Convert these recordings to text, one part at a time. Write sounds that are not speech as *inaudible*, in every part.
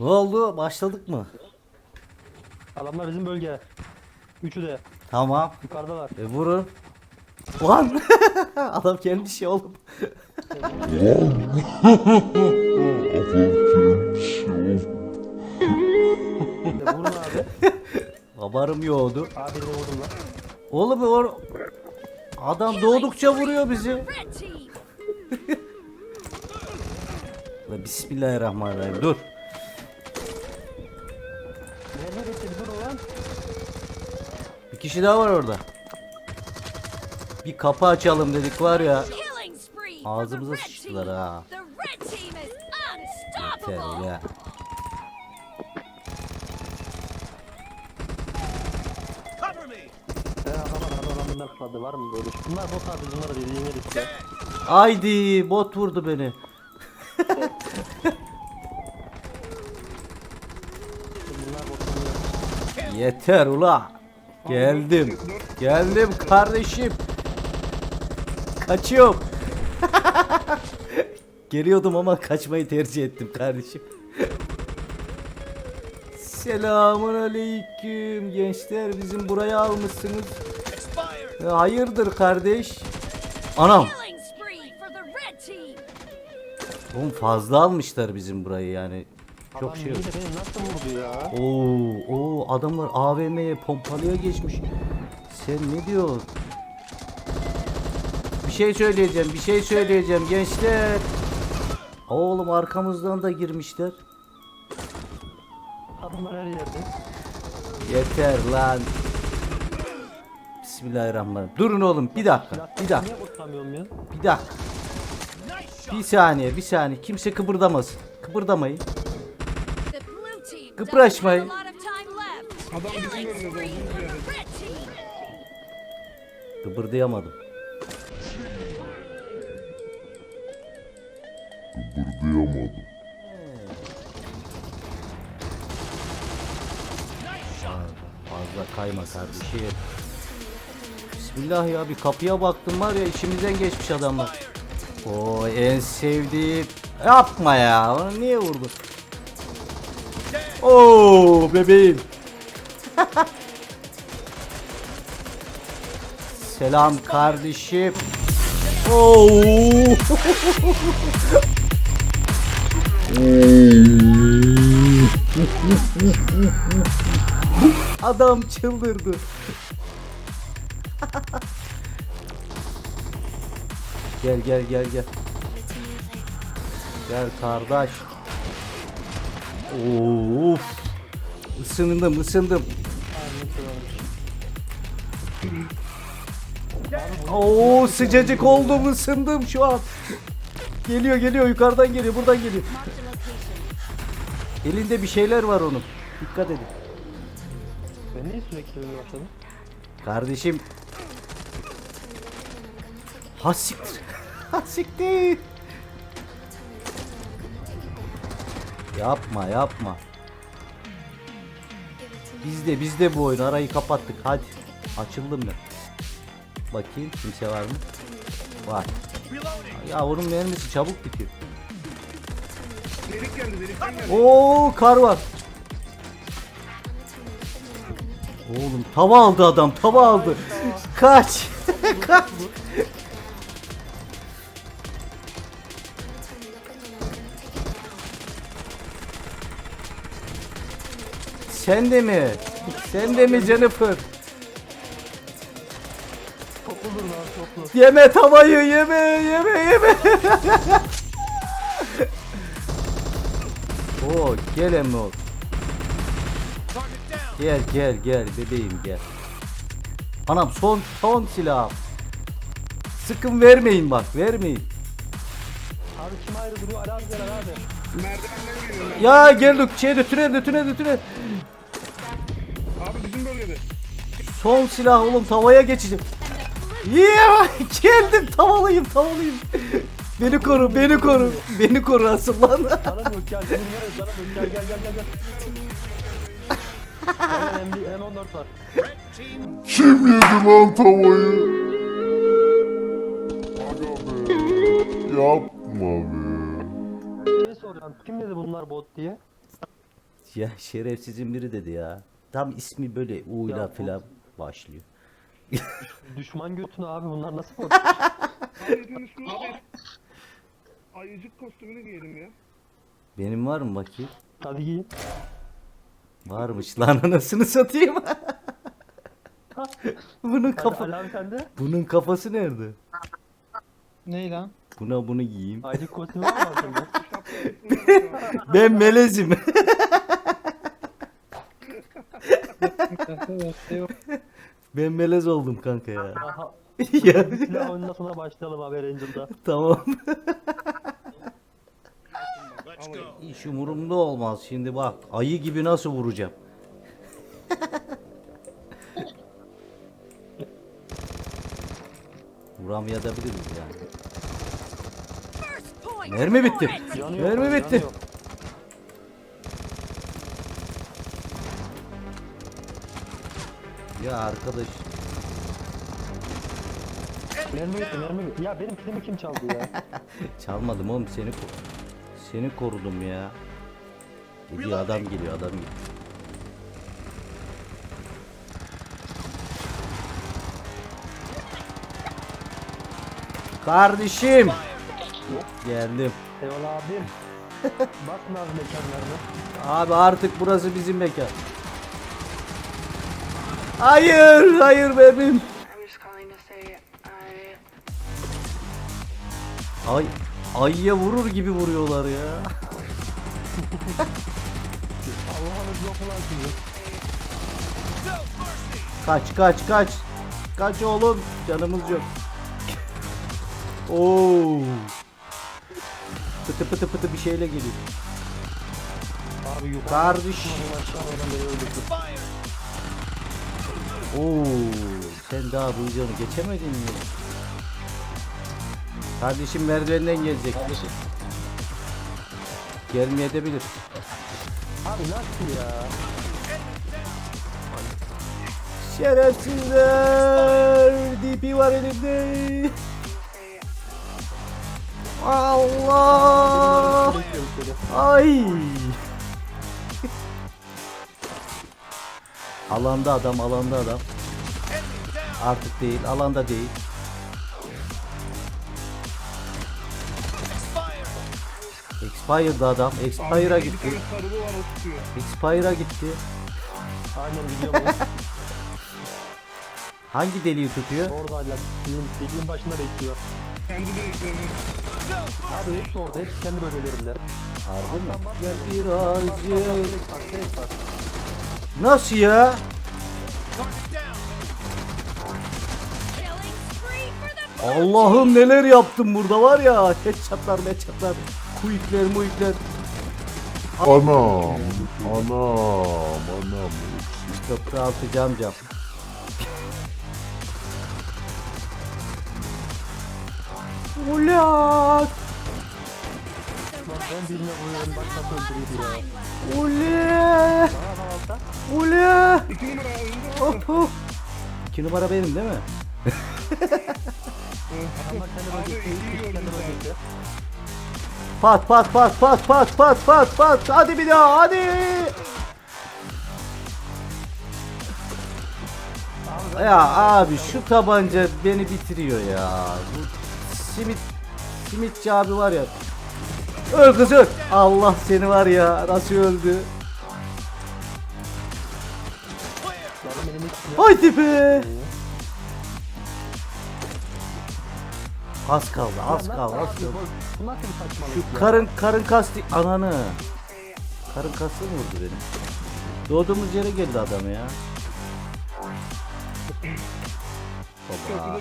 Ne oldu? Başladık mı? Adamlar bizim bölge. Üçü de Tamam. yukarıdalar. E vurun. Lan! *laughs* Adam gelmiş ya oğlum. İşte vurun *laughs* abi. Haberim yoktu. Abi de vurdum lan. Oğlum or Adam doğdukça vuruyor bizi. Red team. *laughs* Bismillahirrahmanirrahim. Dur. Bir kişi daha var orada. Bir kapı açalım dedik var ya. Ağzımıza sıçtılar ha. Yeter ya. Bunlar kıladı var mı böyle? Bunlar bot abi bunlar dediğin yer işte. Haydi bot vurdu beni. Yeter ula. Geldim. Geldim kardeşim. Kaçıyorum. *laughs* Geliyordum ama kaçmayı tercih ettim kardeşim. Selamun aleyküm gençler bizim buraya almışsınız. Ya hayırdır kardeş? Anam. Oğlum fazla almışlar bizim burayı yani. Çok şey yok. beni nasıl vurdu ya? Oo, oo adamlar AVM'ye pompalıya geçmiş. Sen ne diyorsun? Bir şey söyleyeceğim, bir şey söyleyeceğim gençler. Oğlum arkamızdan da girmişler. Adamlar her yerde. Yeter lan. Bismillahirrahmanirrahim. Durun oğlum bir dakika, bir dakika, Niye kurtamıyorum ya? bir dakika. Bir saniye, bir saniye. Kimse kıpırdamasın. Kıpırdamayın. Killing spree for the red team. Kıpırdayamadım. Kıpırdayamadım. Fazla kayma kardeşim. Bismillah ya bir kapıya baktım var ya içimizden geçmiş adamlar. O en sevdiğim. Yapma ya. Onu niye vurdu? Oo bebeğim. Selam kardeşim. Oo. Adam çıldırdı. gel gel gel gel. Gel kardeş. Of. Isındım ısındım. Oo sıcacık oldum ısındım şu an. Geliyor geliyor yukarıdan geliyor buradan geliyor. Elinde bir şeyler var onun. Dikkat edin. Ben niye sürekli böyle başladım? Kardeşim. Ha siktir. *laughs* Yapma yapma. Bizde bizde bu oyun arayı kapattık hadi. Açıldım ben. Bakayım kimse var mı? Var. Ya onun mermisi çabuk bitiyor. Oo kar var. Oğlum tava aldı adam tava aldı. Kaç. *laughs* Kaç. Sen de mi? Sen de mi Jennifer? Toplu dur lan toplu. Yeme tavayı yeme yeme yeme. *laughs* Oo gel emmi ol. Gel gel gel bebeğim gel. Anam son son silah. Sıkın vermeyin bak vermeyin. Abi kim ayrı duruyor? Ali abi gel Ali abi. Ya geldik şeyde tünelde tünelde tünel. Son silah oğlum tavaya geçeceğim. Yeah, geldim tavalayım tavalayım. Beni koru beni koru. Beni koru asıl lan. Canım yok gel. Benim var ya canım yok. Gel gel gel gel gel. Gel M, M14 var. Kim yedi lan tavayı? Yapma be. Kim dedi bunlar bot diye? Ya şerefsizin biri dedi ya. Tam ismi böyle U'yla filan başlıyor. Düşman götünü abi bunlar nasıl korkuyor? *laughs* Ayıcık kostümünü giyelim ya. Benim var mı bakayım? Hadi giyin. Varmış lan anasını satayım. *laughs* bunun Hadi kafa bunun kafası nerede? Ney lan? Buna bunu giyeyim. Aycık kostümü *laughs* var mı sende? Ben melezim. Yok. Ben melez oldum kanka ya. Aha. *laughs* ya Silah oyununa sonra başlayalım abi Ranger'da. tamam. *laughs* Hiç umurumda olmaz. Şimdi bak ayı gibi nasıl vuracağım. *laughs* Vuramayabiliriz yani. Mermi bitti. Canı yok, Mermi bitti. yok. Ya arkadaş Mermi bitti, mermi bitti. Ya benim kilimi kim çaldı ya? *laughs* çalmadım oğlum seni ko- seni korudum ya. Geliyor adam geliyor adam geliyor. Kardeşim. Geldim. Eyvallah abim. *laughs* Basın abi mekanlarını. Abi artık burası bizim mekan. Hayır, hayır benim. Ay, ayıya vurur gibi vuruyorlar ya. Kaç, kaç, kaç. Kaç oğlum, canımız yok. Oo. Pıtı pıtı pıtı bir şeyle geliyor. Abi yukarı. Kardeş. Oo, sen daha bu videonu geçemedin mi? Kardeşim merdivenden gelecek. Gelmeyebilir. Abi nasıl ya? Şerefsizler! DP var elimde. Allah! Ay! Alanda adam, alanda adam. Artık değil, alanda değil. Expired'da adam. Expire'a Bir gitti. Expire'a gitti. Aynen biliyorum. *laughs* Hangi deliği tutuyor? Orada hala. Dediğim başında bekliyor. Kendi dediklerini. Abi hepsi orada. Hepsi kendi bölgelerinde. Harbi mi? Direkt bak. Nasıl ya? Allah'ım neler yaptım burada var ya. Headshotlar headshotlar. Kuyukler muyukler. Anam. Anam. Anam. Köprü altı cam cam. Ulan! Ben birine vuruyorum. Bak nasıl öldürüyordu ya. Ulan! Altta. İki numara hop. İki numara benim değil mi? Adamlar kendi bölgesi. Kendi bölgesi. Pat pat pat pat pat pat pat pat. Hadi bir daha hadi. Ya abi şu tabanca beni bitiriyor ya. Bu simit simitçi abi var ya. Öl kız öl. Allah seni var ya nasıl öldü. Haydi be. Az kaldı az kaldı az kaldı. bu? Bu nasıl bir saçmalık Şu karın karın kasti ananı. Karın kası mı vurdu benim? Doğduğumuz yere geldi adam ya. Baba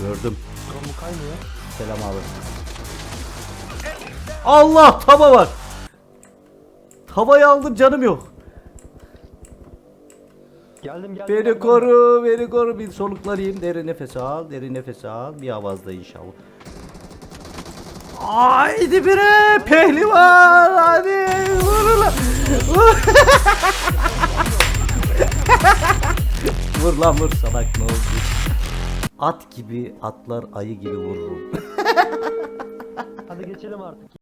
gördüm. Selam abi. Allah tava var. Tavayı aldım canım yok. Geldim geldim. Beni geldim. koru, beni koru. Bir soluklarayım. Derin nefes al, derin nefes al. Bir avazda inşallah. Haydi bire pehlivan hadi vur lan. *laughs* vur lan vur salak ne oldu? At gibi atlar ayı gibi vururum. *laughs* Hadi geçelim artık.